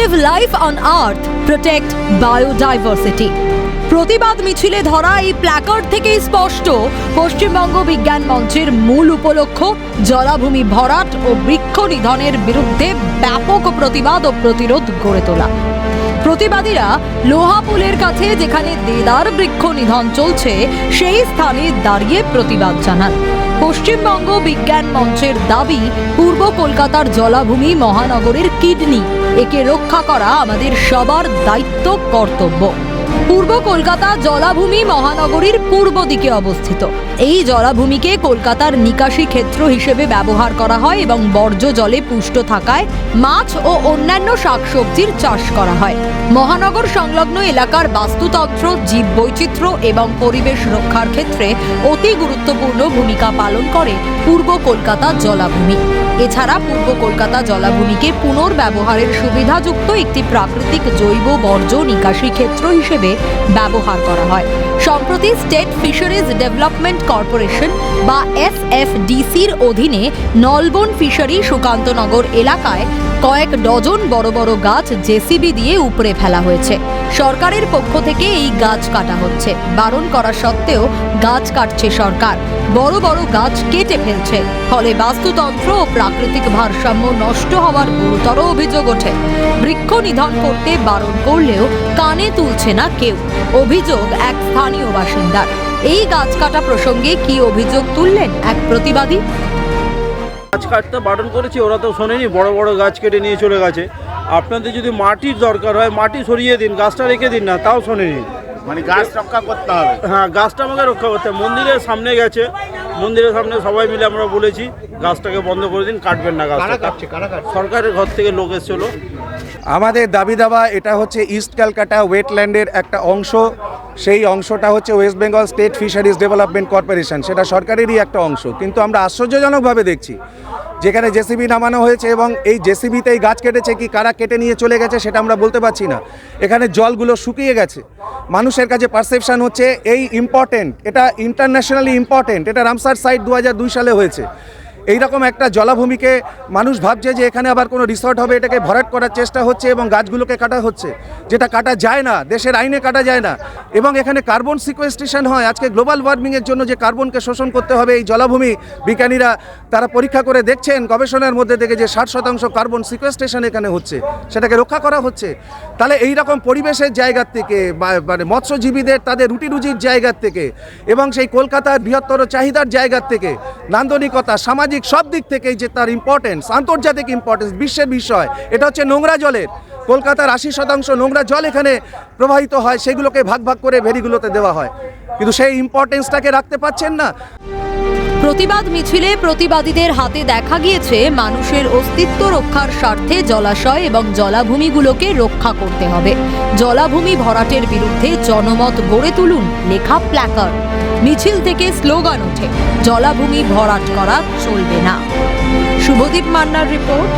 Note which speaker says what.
Speaker 1: Save life on earth protect biodiversity প্রতিবাদ মিছিলে ধরা এই প্ল্যাকার্ড থেকেই স্পষ্ট। পশ্চিমবঙ্গ বিজ্ঞান মঞ্চের মূল উপলক্ষ, জলাভূমি ভরাট ও বৃক্ষ নিধনের বিরুদ্ধে ব্যাপক প্রতিবাদ ও প্রতিরোধ গড়ে তোলা। প্রতিবাদীরা লোহাপুলের কাছে যেখানে দেদার বৃক্ষ নিধন চলছে, সেই স্থানে দাঁড়িয়ে প্রতিবাদ জানান। পশ্চিমবঙ্গ বিজ্ঞান মঞ্চের দাবি, পূর্ব কলকাতার জলাভূমি মহানগরের কিডনি। একে রক্ষা করা আমাদের সবার দায়িত্ব, কর্তব্য। পূর্ব কলকাতা জলাভূমি মহানগরীর পূর্ব দিকে অবস্থিত। এই জলাভূমিকে কলকাতার নিকাশি ক্ষেত্র হিসেবে ব্যবহার করা হয় এবং বর্জ্য জলে পুষ্ট থাকায় মাছ ও অন্যান্য শাকসবজির চাষ করা হয়। মহানগর সংলগ্ন এলাকার বাস্তুতন্ত্র, জীববৈচিত্র্য এবং পরিবেশ রক্ষার ক্ষেত্রে অতি গুরুত্বপূর্ণ ভূমিকা পালন করে পূর্ব কলকাতা জলাভূমি। এছাড়া পূর্ব কলকাতা জলাভূমিকে পুনর্ব্যবহারের সুবিধাযুক্ত একটি প্রাকৃতিক জৈব বর্জ্য নিকাশি ক্ষেত্র হিসেবে ব্যবহার করা হয়। সম্প্রতি স্টেট ফিশারিজ ডেভেলপমেন্ট কর্পোরেশন বা এসএফডিসির অধীনে নলবন ফিশারি সুকান্তনগর এলাকায় কয়েক ডজন বড় বড় গাছ জেসিবি দিয়ে উপড়ে ফেলা হয়েছে। সরকারের পক্ষ থেকে এই গাছ কাটা হচ্ছে। বারণ করা সত্ত্বেও গাছ কাটছে সরকার। বড় বড় গাছ কেটে ফেলছে। ফলে বাস্তুতন্ত্র ও প্রাকৃতিক ভারসাম্য নষ্ট হওয়ার গুরুতর অভিযোগ ওঠে। বৃক্ষ নিধন করতে বারণ করলেও কানে তুলছে না কেউ। অভিযোগ এক স্থানীয় বাসিন্দার। এই গাছ কাটা প্রসঙ্গে কি অভিযোগ তুললেন এক প্রতিবাদী?
Speaker 2: গাছ কাটতে বারণ করেছি, ওরা তো শোনেনি। বড় বড় গাছ কেটে নিয়ে চলে গেছে। আপনাদের যদি মাটির দরকার হয়, মাটি সরিয়ে দিন, গাছটা রেখে দিন না, তাও শোনেনি।
Speaker 3: মানে গাছ রক্ষা করতে হবে।
Speaker 2: হ্যাঁ গাছটা আমাকে রক্ষা করতে হবে। মন্দিরের সামনে গেছে। মন্দিরের সামনে সবাই মিলে আমরা বলেছি গাছটাকে বন্ধ করে দিন কাটবেন না গাছটা।
Speaker 3: কাটছে?
Speaker 2: সরকারের ঘর থেকে লোক এসেছিল।
Speaker 4: আমাদের দাবি দাবা এটা হচ্ছে ইস্ট ক্যালকাটা ওয়েটল্যান্ডের একটা অংশ। সেই অংশটা হচ্ছে west Bengal state fisheries development corporation সেটা সরকারেরই একটা অংশ। কিন্তু আমরা আশ্চর্যজনকভাবে দেখছি, যেখানে জেসিবি নামানো হয়েছে এবং এই জেসিবিতেই গাছ কেটেছে কি, কারা কেটে নিয়ে চলে গেছে সেটা আমরা বলতে পারছি না। এখানে জলগুলো শুকিয়ে গেছে। মানুষের কাছে পারসেপশন হচ্ছে এই ইম্পর্টেন্ট এটা ইন্টারন্যাশনালি ইম্পর্টেন্ট এটা রামসার সাইট দু হাজার দুই সালে হয়েছে। এইরকম একটা জলাভূমিকে মানুষ ভাবছে যে এখানে আবার কোনো রিসর্ট হবে, এটাকে ভরাট করার চেষ্টা হচ্ছে এবং গাছগুলোকে কাটা হচ্ছে। যেটা কাটা যায় না, দেশের আইনে কাটা যায় না। এবং এখানে কার্বন সিকোয়েস্ট্রেশন হয়। আজকে গ্লোবাল ওয়ার্মিংয়ের জন্য যে কার্বনকে শোষণ করতে হবে, এই জলাভূমি বিজ্ঞানীরা তারা পরীক্ষা করে দেখছেন, গবেষণার মধ্যে থেকে যে ষাট শতাংশ কার্বন সিকোয়েস্ট্রেশন এখানে হচ্ছে, সেটাকে রক্ষা করা হচ্ছে। তাহলে এই রকম পরিবেশের জায়গার থেকে মানে মৎস্যজীবীদের তাদের রুটি রুজির জায়গার থেকে এবং সেই কলকাতার বৃহত্তর চাহিদার জায়গার থেকে নান্দনিকতা, সামাজিক সব দিক থেকেই যে তার ইম্পর্টেন্স আন্তর্জাতিক ইম্পর্টেন্স বিশ্বের বিষয়, এটা হচ্ছে নোংরা জলের। কলকাতার আশি শতাংশ নোংরা জল এখানে প্রবাহিত হয়, সেগুলোকে ভাগ ভাগ করে ভেরিগুলোতে দেওয়া হয়। কিন্তু সেই ইম্পর্টেন্সটাকে রাখতে পাচ্ছেন না।
Speaker 1: প্রতিবাদ মিছিলে প্রতিবাদীদের হাতে দেখা গিয়েছে মানুষের অস্তিত্ব রক্ষার স্বার্থে জলাশয় এবং জলাভূমিগুলোকে রক্ষা করতে হবে। জলাভূমি ভরাটের বিরুদ্ধে জনমত গড়ে তুলুন, লেখা প্ল্যাকার্ড। মিছিল থেকে স্লোগান ওঠে জলাভূমি ভরাট করা চলবে না। শুভদীপ মান্নার রিপোর্ট